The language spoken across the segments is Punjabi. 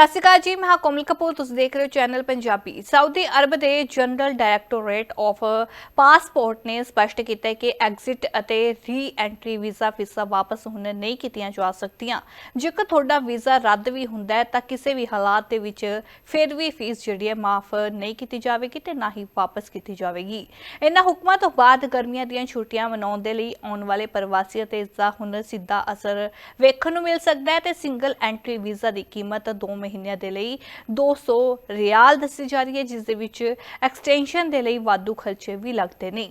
ਸਤਿ ਸ਼੍ਰੀ ਅਕਾਲ ਜੀ, ਮੈਂ ਕੋਮਲ ਕਪੂਰ, ਤੁਸੀਂ ਦੇਖ ਰਹੇ ਹੋ ਚੈਨਲ ਪੰਜਾਬੀ। ਸਾਊਦੀ ਅਰਬ ਦੇ ਜਨਰਲ ਡਾਇਰੈਕਟੋਰੇਟ ਆਫ ਪਾਸਪੋਰਟ ਨੇ ਸਪਸ਼ਟ ਕੀਤਾ ਹੈ ਕਿ ਐਗਜ਼ਿਟ ਅਤੇ ਰੀ ਐਂਟਰੀ ਵੀਜ਼ਾ ਫੀਸਾਂ ਵਾਪਸ ਹੁਣ ਨਹੀਂ ਕੀਤੀਆਂ ਜਾ ਸਕਦੀਆਂ। ਜੇਕਰ ਤੁਹਾਡਾ ਵੀਜ਼ਾ ਰੱਦ ਵੀ ਹੁੰਦਾ ਹੈ, ਤਾਂ ਕਿਸੇ ਵੀ ਹਾਲਾਤ ਦੇ ਵਿੱਚ ਫਿਰ ਵੀ ਫੀਸ ਜਿਹੜੀ ਹੈ ਮਾਫ ਨਹੀਂ ਕੀਤੀ ਜਾਵੇਗੀ ਤੇ ਨਾ ਹੀ ਵਾਪਸ ਕੀਤੀ ਜਾਵੇਗੀ। ਇਹਨਾਂ ਹੁਕਮਾਂ ਤੋਂ ਬਾਅਦ ਗਰਮੀਆਂ ਦੀਆਂ ਛੁੱਟੀਆਂ ਮਨਾਉਣ ਦੇ ਲਈ ਆਉਣ ਵਾਲੇ ਪ੍ਰਵਾਸੀਆਂ ਤੇ ਇਸ ਦਾ ਹੁਣ ਸਿੱਧਾ ਅਸਰ ਵੇਖਣ ਨੂੰ ਮਿਲ ਸਕਦਾ ਹੈ ਤੇ ਸਿੰਗਲ ਐਂਟਰੀ ਵੀਜ਼ਾ ਦੀ ਕੀਮਤ 2 ਮਹੀਨਿਆਂ ਦੇ ਲਈ 200 ਰਿਆਲ ਦੱਸੀ ਜਾ ਰਹੀ ਹੈ, ਜਿਸ ਦੇ ਵਿੱਚ ਐਕਸਟੈਂਸ਼ਨ ਦੇ ਲਈ ਵਾਧੂ ਖਰਚੇ ਵੀ ਲੱਗਦੇ ਨੇ।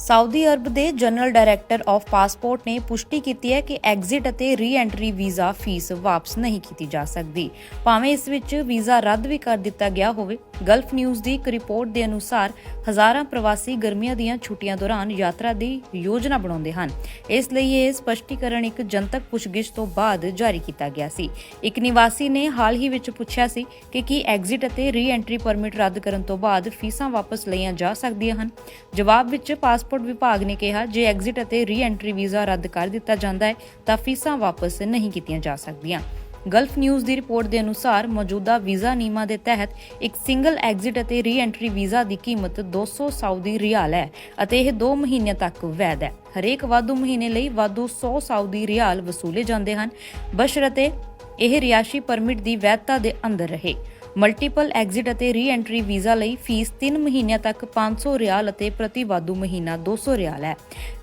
ਸਾਊਦੀ ਅਰਬ ਦੇ ਜਨਰਲ ਡਾਇਰੈਕਟਰ ਆਫ ਪਾਸਪੋਰਟ ਨੇ ਪੁਸ਼ਟੀ ਕੀਤੀ ਹੈ ਕਿ ਐਗਜ਼ਿਟ ਅਤੇ ਰੀ-ਐਂਟਰੀ ਵੀਜ਼ਾ ਫੀਸ ਵਾਪਸ ਨਹੀਂ ਕੀਤੀ ਜਾ ਸਕਦੀ। ਭਾਵੇਂ ਇਸ ਵਿੱਚ ਵੀਜ਼ਾ ਰੱਦ ਵੀ ਕਰ ਦਿੱਤਾ ਗਿਆ ਹੋਵੇ, ਗਲਫ ਨਿਊਜ਼ ਦੀ ਇੱਕ ਰਿਪੋਰਟ ਦੇ ਅਨੁਸਾਰ ਹਜ਼ਾਰਾਂ ਪ੍ਰਵਾਸੀ ਗਰਮੀਆਂ ਦੀਆਂ ਛੁੱਟੀਆਂ ਦੌਰਾਨ ਯਾਤਰਾ ਦੀ ਯੋਜਨਾ ਬਣਾਉਂਦੇ ਹਨ। ਇਸ ਲਈ ਇਹ ਸਪਸ਼ਟੀਕਰਨ ਇੱਕ ਜਨਤਕ ਪੁੱਛਗਿੱਛ ਤੋਂ ਬਾਅਦ ਜਾਰੀ ਕੀਤਾ ਗਿਆ ਸੀ। ਇੱਕ ਨਿਵਾਸੀ ਨੇ ਹਾਲ ਹੀ ਵਿੱਚ ਪੁੱਛਿਆ ਸੀ ਕਿ ਕੀ ਐਗਜ਼ਿਟ ਅਤੇ ਰੀ-ਐਂਟਰੀ ਪਰਮਿਟ ਰੱਦ ਕਰਨ ਤੋਂ ਬਾਅਦ ਫੀਸਾਂ ਵਾਪਸ ਲਈਆਂ ਜਾ ਸਕਦੀਆਂ ਹਨ। ਜਵਾਬ ਵਿੱਚ ਪਾਸਪੋਰਟ ਵਿਭਾਗ ਨੇ ਕਿਹਾ, ਜੇ ਐਗਜ਼ਿਟ ਅਤੇ ਰੀ-ਐਂਟਰੀ ਵੀਜ਼ਾ ਰੱਦ ਕਰ ਦਿੱਤਾ ਜਾਂਦਾ ਹੈ, ਤਾਂ ਫੀਸਾਂ ਵਾਪਸ ਨਹੀਂ ਕੀਤੀਆਂ ਜਾ ਸਕਦੀਆਂ। ਗਲਫ ਨਿਊਜ਼ ਦੀ ਰਿਪੋਰਟ ਦੇ ਅਨੁਸਾਰ, ਮੌਜੂਦਾ ਵੀਜ਼ਾ ਨਿਯਮਾਂ ਦੇ ਤਹਿਤ ਇੱਕ ਸਿੰਗਲ ਐਗਜ਼ਿਟ ਅਤੇ ਰੀ-ਐਂਟਰੀ ਵੀਜ਼ਾ ਦੀ ਕੀਮਤ 200 ਸਾਊਦੀ ਰਿਆਲ ਹੈ ਅਤੇ ਇਹ 2 ਮਹੀਨਿਆਂ ਤੱਕ ਵੈਧ ਹੈ। ਹਰੇਕ ਵਾਧੂ ਮਹੀਨੇ ਲਈ ਵਾਧੂ 100 ਸਾਊਦੀ ਰਿਆਲ ਵਸੂਲੇ ਜਾਂਦੇ ਹਨ। ਬਸ਼ਰਤੇ ਇਹ ਰਿਹਾਇਸ਼ੀ ਪਰਮਿਟ ਦੀ ਵੈਧਤਾ ਦੇ ਅੰਦਰ ਰਹੇ। ਮਲਟੀਪਲ ਐਗਜ਼ਿਟ ਅਤੇ ਰੀ-ਐਂਟਰੀ ਵੀਜ਼ਾ ਲਈ ਫੀਸ 3 ਮਹੀਨਿਆਂ ਤੱਕ 500 ਰਿਆਲ ਅਤੇ ਪ੍ਰਤੀ ਵਾਧੂ ਮਹੀਨਾ 200 ਰਿਆਲ ਹੈ।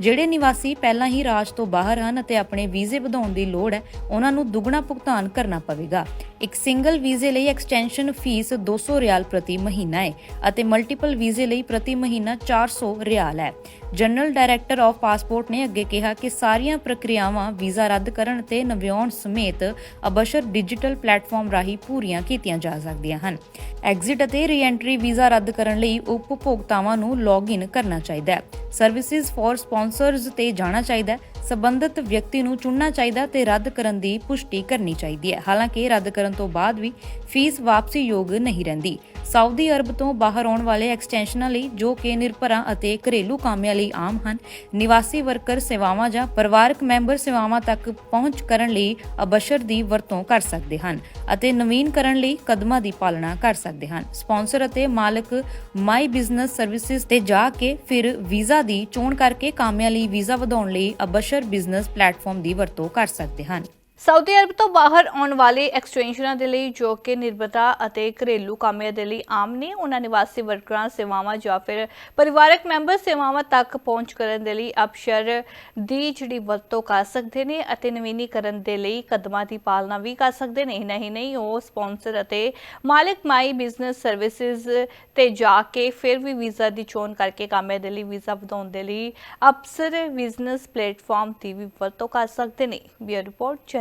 ਜਿਹੜੇ ਨਿਵਾਸੀ ਪਹਿਲਾਂ ਹੀ ਰਾਜ ਤੋਂ ਬਾਹਰ ਹਨ ਅਤੇ ਆਪਣੇ ਵੀਜ਼ੇ ਵਧਾਉਣ ਦੀ ਲੋੜ ਹੈ, ਉਹਨਾਂ ਨੂੰ ਦੁੱਗਣਾ ਭੁਗਤਾਨ ਕਰਨਾ ਪਵੇਗਾ। ਇੱਕ ਸਿੰਗਲ ਵੀਜ਼ੇ ਲਈ ਐਕਸਟੈਂਸ਼ਨ ਫੀਸ 200 ਰਿਆਲ ਪ੍ਰਤੀ ਮਹੀਨਾ ਹੈ ਅਤੇ ਮਲਟੀਪਲ ਵੀਜ਼ੇ ਲਈ ਪ੍ਰਤੀ ਮਹੀਨਾ 400 ਰਿਆਲ ਹੈ। ਜਨਰਲ ਡਾਇਰੈਕਟਰ ਆਫ ਪਾਸਪੋਰਟ ਨੇ ਅੱਗੇ ਕਿਹਾ ਕਿ ਸਾਰੀਆਂ ਪ੍ਰਕਿਰਿਆਵਾਂ ਵੀਜ਼ਾ ਰੱਦ ਕਰਨ ਤੇ ਨਵਿਆਉਣ ਸਮੇਤ ਅਬਸ਼ਰ ਡਿਜੀਟਲ ਪਲੇਟਫਾਰਮ ਰਾਹੀਂ ਪੂਰੀਆਂ ਕੀਤੀਆਂ ਜਾ ਸਕਦੀਆਂ ਹਨ। ਐਗਜ਼ਿਟ ਅਤੇ ਰੀ-ਐਂਟਰੀ ਵੀਜ਼ਾ ਰੱਦ ਕਰਨ ਲਈ ਉਪਭੋਗਤਾਵਾਂ ਨੂੰ ਲੌਗਇਨ ਕਰਨਾ ਚਾਹੀਦਾ ਹੈ। ਸਰਵਿਸਿਜ਼ ਫॉर ਸਪਾਂਸਰਜ਼ ਤੇ ਜਾਣਾ ਚਾਹੀਦਾ ਹੈ। ਸਬੰਧਤ ਵਿਅਕਤੀ ਨੂੰ ਚੁਣਨਾ ਚਾਹੀਦਾ ਤੇ ਰੱਦ ਕਰਨ ਦੀ ਪੁਸ਼ਟੀ ਕਰਨੀ ਚਾਹੀਦੀ ਹੈ। ਹਾਲਾਂਕਿ ਰੱਦ ਕਰਨ ਤੋਂ ਬਾਅਦ ਵੀ ਫੀਸ ਵਾਪਸੀ ਯੋਗ ਨਹੀਂ ਰਹਿੰਦੀ। ਸਾਊਦੀ ਅਰਬ ਤੋਂ ਬਾਹਰ ਆਉਣ ਵਾਲੇ ਐਕਸਟੈਂਸ਼ਨਾਂ ਲਈ ਜੋ ਕਿ ਨਿਰਭਰਾਂ ਅਤੇ ਘਰੇਲੂ ਕਾਮਿਆਂ ਲਈ ਆਮ ਹਨ, ਨਿਵਾਸੀ ਵਰਕਰ ਸੇਵਾਵਾਂ ਜਾਂ ਪਰਿਵਾਰਕ ਮੈਂਬਰ ਸੇਵਾਵਾਂ ਤੱਕ ਪਹੁੰਚ ਕਰਨ ਲਈ ਅਬਸ਼ਰ ਦੀ ਵਰਤੋਂ ਕਰ ਸਕਦੇ ਹਨ ਅਤੇ ਨਵੀਨ ਕਰਨ ਲਈ ਕਦਮਾਂ ਦੀ ਪਾਲਣਾ ਕਰ ਸਕਦੇ ਹਨ। ਸਪਾਂਸਰ ਅਤੇ ਮਾਲਕ ਮਾਈ ਬਿਜ਼ਨਸ ਸਰਵਿਸਿਜ਼ ਤੇ ਜਾ ਕੇ ਫਿਰ ਵੀਜ਼ਾ ਦੀ ਚੋਣ ਕਰਕੇ ਕਾਮਿਆਂ ਲਈ ਵੀਜ਼ਾ ਵਧਾਉਣ ਲਈ ਅਬਸ਼ਰ ਬਿਜ਼ਨਸ ਪਲੇਟਫਾਰਮ ਦੀ ਵਰਤੋਂ ਕਰ ਸਕਦੇ ਹਨ। ਸਾਊਦੀ ਅਰਬ ਤੋਂ ਬਾਹਰ ਆਉਣ ਵਾਲੇ ਐਕਸਟੈਂਸ਼ਨਾਂ ਦੇ ਲਈ ਜੋ ਕਿ ਨਿਰਭਰਤਾ ਅਤੇ ਘਰੇਲੂ ਕਾਮਿਆਂ ਦੇ ਲਈ ਆਮ ਨੇ, ਉਹਨਾਂ ਨਿਵਾਸੀ ਵਰਕਰਾਂ, ਸੇਵਾਵਾਂ ਜਾਂ ਫਿਰ ਪਰਿਵਾਰਕ ਮੈਂਬਰ ਸੇਵਾਵਾਂ ਤੱਕ ਪਹੁੰਚ ਕਰਨ ਦੇ ਲਈ ਅਪਸ਼ਰ ਦੀ ਜਿਹੜੀ ਵਰਤੋਂ ਕਰ ਸਕਦੇ ਨੇ ਅਤੇ ਨਵੀਨੀਕਰਨ ਦੇ ਲਈ ਕਦਮਾਂ ਦੀ ਪਾਲਣਾ ਵੀ ਕਰ ਸਕਦੇ ਨੇ। ਨਹੀਂ ਨਹੀਂ ਉਹ ਸਪਾਂਸਰ ਅਤੇ ਮਾਲਕ ਮਾਈ ਬਿਜ਼ਨਸ ਸਰਵਿਸਿਜ਼ ਤੇ ਜਾ ਕੇ ਫਿਰ ਵੀ ਵੀਜ਼ਾ ਦੀ ਚੋਣ ਕਰਕੇ ਕਾਮਿਆਂ ਦੇ ਲਈ ਵੀਜ਼ਾ ਵਧਾਉਣ ਦੇ ਲਈ ਅਪਸਰ ਬਿਜ਼ਨਸ ਪਲੇਟਫਾਰਮ ਦੀ ਵੀ ਵਰਤੋਂ ਕਰ ਸਕਦੇ ਨੇ। Bureau report